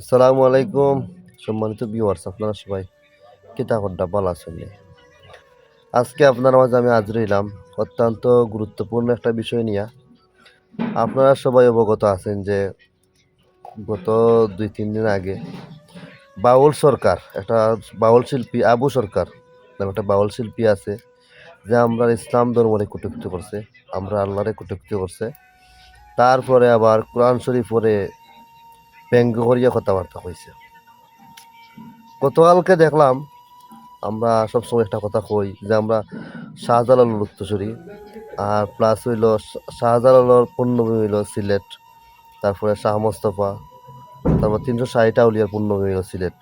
আসসালামু আলাইকুম। সম্মানিত ভিউয়ার্স আপনারা সবাই কিতা হড্ডা ভালো আছেন আজকে আপনার মাঝে আমি আজ রইলাম অত্যন্ত গুরুত্বপূর্ণ একটা বিষয় নিয়ে। আপনারা সবাই অবগত আছেন যে গত দুই, তিন দিন আগে বাউল সরকার, একটা বাউল শিল্পী আবু সরকার নামে একটা বাউল শিল্পী আছে, যে আমরা ইসলাম ধর্মরে কটুক্তি করছে, আমরা আল্লাহরে কটুক্তি করছে। তারপরে আবার কোরআন শরীফ পরে ব্যঙ্গ করিয়া কথাবার্তা হয়েছে গতকালকে দেখলাম, আমরা সবসময় একটা কথা কই যে আমরা শাহজালাল উত্তরসূরি, আর প্লাস হইল শাহজালালের পূর্ণভূমি হইল সিলেট, তারপরে শাহ মোস্তফা, তারপর তিনশো ষাট আউলিয়ার পূর্ণভূমি হইল সিলেট।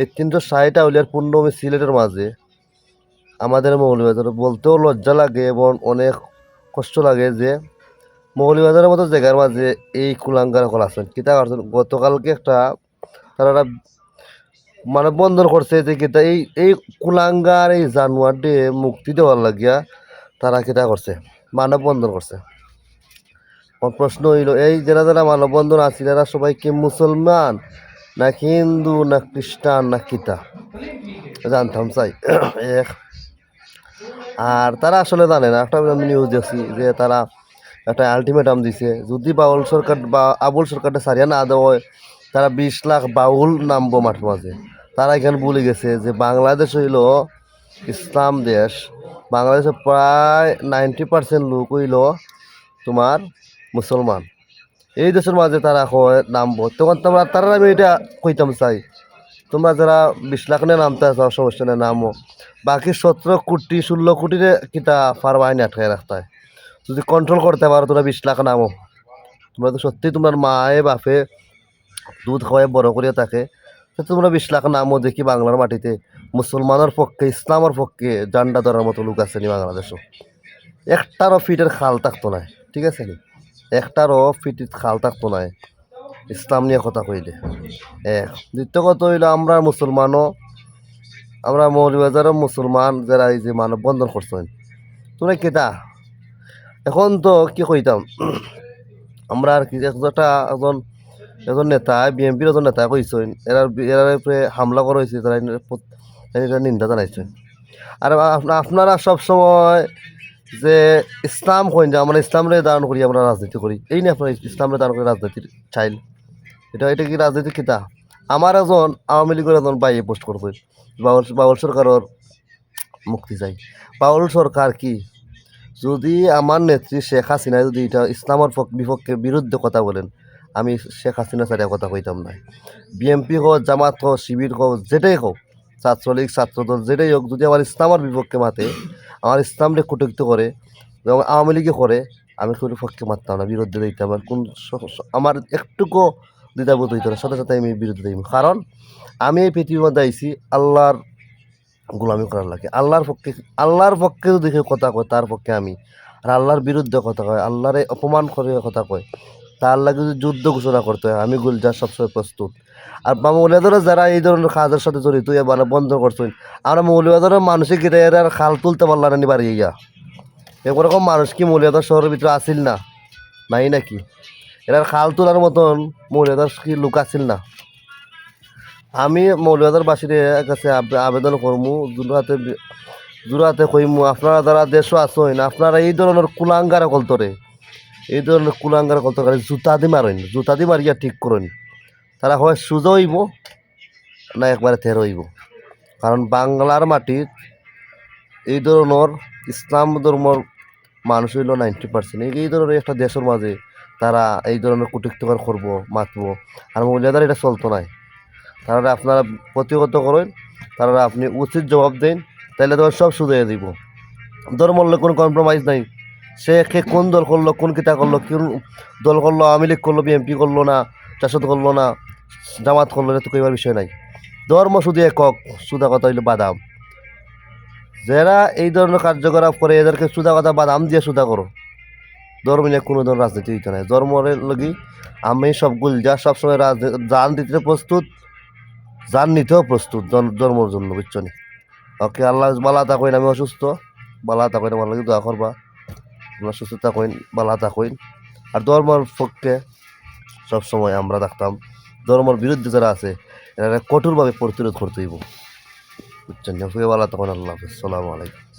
এই তিনশো ষাট আউলিয়ার পূর্ণভূমি সিলেটের মাঝে আমাদের মৌলবাজার বলতেও লজ্জা লাগে এবং অনেক কষ্ট লাগে যে মৌলবাজারের মতো জায়গার মাঝে এই কুলাঙ্গার কল আছেন কিতা করছেন? গতকালকে একটা তারা মানে বন্ধন করছে যে কিতা এই এই কুলাঙ্গার এই জানোয়ার দিয়ে মুক্তি দেওয়ার লাগিয়া তারা কিতা করছে? মানব বন্ধন করছে। আমার প্রশ্ন হইল, এই যারা যারা মানববন্ধন আছে, এরা সবাই কি মুসলমান, না হিন্দু, না খ্রিস্টান, না কিতা? জানতাম, চাই। এক। আর তারা আসলে জানে না। একটা নিউজ দেখছি যে তারা একটা আলটিমেটাম দিছে, যদি বাউল সরকার বা আবুল সরকারটা সারিয়া না দেওয়া হয় তারা বিশ লাখ বাউল নামবো মাঠের মাঝে। তারা এখানে বলে গেছে যে বাংলাদেশ হইল ইসলাম দেশ, বাংলাদেশে প্রায় নাইনটি পার্সেন্ট লোক হইল তোমার মুসলমান। এই দেশের মাঝে তারা হয় নামবো। তখন তোমরা, তারা আমি এটা কইতাম চাই, তোমরা যারা বিশ লাখ নিয়ে নামতে আছো সমস্যা নামো। বাকি সতেরো কোটি, ষোলো কোটিরে কিতা ফার্ম আইন আটকায় রাখতে হয় যদি কন্ট্রোল করতে পারো, তোমরা বিশ লাখ নামো। তোমরা তো সত্যি তোমার মায়ে, বাপে দুধ খাওয়ায় বড় করিয়া থাকে তো তোমরা বিশ লাখ নামও দেখি বাংলার মাটিতে। মুসলমানের পক্ষে, ইসলামের পক্ষে জান্ডা ধরার মতো লোক আছে নি বাংলাদেশও। একটারও ফিটের খাল থাকতো না, ঠিক আছে নি? একটারও ফিটের খাল থাকতো না, ইসলাম নিয়ে কথা কইলে। এক। দ্বিতীয় কথা হইল, আমরা মুসলমানও, আমরা মৌলবাজারের মুসলমান যারা এই যে মানব বন্ধন করছেন, তোরা কেটা এখন তো কি কইতাম? আমরা আর কি একটা একজন একজন নেতা বিএনপির একজন নেতা কইছেন এরার এরার উপরে হামলা করা হয়েছে তারা এটা নিন্দা জানাইছেন আর আপনা- আপনারা সব সময় যে ইসলাম কইন যে আমরা ইসলামরে দান করি, আমরা রাজনীতি করি, এই নিয়ে আপনারা ইসলামরে দান করে রাজনীতির চাইল। এটা এটা কি রাজনীতি কিতা? আমার একজন আওয়ামী লীগের একজন বাইয়ে পোস্ট করছে, বাউল বাউল সরকারের মুক্তি চাই। বাউল সরকার কি যদি আমার নেত্রী শেখ হাসিনা যদি এটা ইসলামের পক্ষ- বিপক্ষে বিরুদ্ধে কথা বলেন, আমি শেখ হাসিনা ছাড়া কথা কইতাম না। বিএমপি হোক, জামাত হোক, শিবির হোক, যেটাই হোক, ছাত্রলীগ, ছাত্রদল, যেটাই হোক, যদি আমার ইসলামের বিপক্ষে মাতে, আমার ইসলামকে কটুক্ত করে, এবং আওয়ামী লীগে করে, আমি কোনো পক্ষে মারতাম না, বিরুদ্ধে দিতাম আর কোন আমার একটুকু দ্বিধাবোধ হইতো না, সাথে সাথে আমি বিরুদ্ধে দিই কারণ আমি এই পৃথিবীর মধ্যে আইছি, আল্লাহর গোলামি করার লাগে। আল্লাহর পক্ষে আল্লাহর পক্ষে যদি কেউ কথা কয়, তার পক্ষে আমি। আর আল্লাহর বিরুদ্ধে কথা কয়, আল্লাহরে অপমান করে কথা কয়, তার লাগে যদি যুদ্ধ ঘোষণা করতে হয়, আমি গুলজার সবসময় প্রস্তুত। আর মৌলিয়াদরা যারা এই ধরনের কাজের সাথে জড়িত মানে বন্ধ করছেন আমরা মৌলিয়াদরের মানসিক গিয়ে আর খাল তুলতে পারলাম না বাড়ি ইয়া এরকম মানুষ কি মৌলিয়াদর শহরের ভিতরে আসিল না? নাই নাকি? এরা খাল তোলার মতন মৌলিয়াদর কি লোক আসিল না? আমি মৌলবাজারবাসীর কাছে আবে- আবেদন করমু জোড়াতে জোড়াতে কইমু, আপনারা যারা দেশও আসেন আপনারা এই ধরনের কুলাঙ্গার কলতরে, এই ধরনের কুলাঙ্গার কলতরে জুতা দি মারেন, জুতা দি মারিয়া ঠিক করেন। তারা হয় সুজা হইব, না একবারে থের হইব। কারণ বাংলার মাটির এই ধরনের ইসলাম ধর্মর মানুষ হইল নাইনটি পার্সেন্ট। এই ধরনের একটা দেশের মাঝে তারা এই ধরনের কুটুক্তিকর করব, মাতবো। আর মহিলাদের এটা চলতো নাই। তারা আপনারা প্রতিহত করেন তারা আপনি উচিত জবাব দেন, তাহলে তোমার সব শুধরে দিব। ধর্মর লোক কোনো কম্প্রোমাইজ নাই। সে কে কোন দল করল, কোন কিতা করল, কোন দল করল, আওয়ামী লীগ করল বিএনপি করল না চাষত করল না, জামাত করল না তো কইবার বিষয় নাই। ধর্ম শুধু একক, সুদা কথা হইল বাদাম। যারা এই ধরনের কার্যকলাপ করে, এদেরকে সুদা কথা বাদাম দিয়ে সুদা করো। ধর্ম নিয়ে কোনো ধরনের রাজনীতি হইতে নাই ধর্মের লগি আমি সব গুলজা সবসময় রাজনীতি জান দিতে প্রস্তুত জান নিতেও প্রস্তুত জন- জন্মর জন্য বুঝছনি ওকে, আল্লাহ বালা তা কইন আমি অসুস্থ। বালা থাকেন, আমার লাগে দোয়া করবা। আপনার সুস্থ কইন বালা কইন আর ধর্মর পক্ষে সবসময় আমরা থাকতাম। ধর্মর বিরুদ্ধে যারা আছে এরা কঠোরভাবে প্রতিরোধ করতে হইব। বুঝছেন বালা তখন আল্লাহ হাফিজ। সালামু আলাইকুম।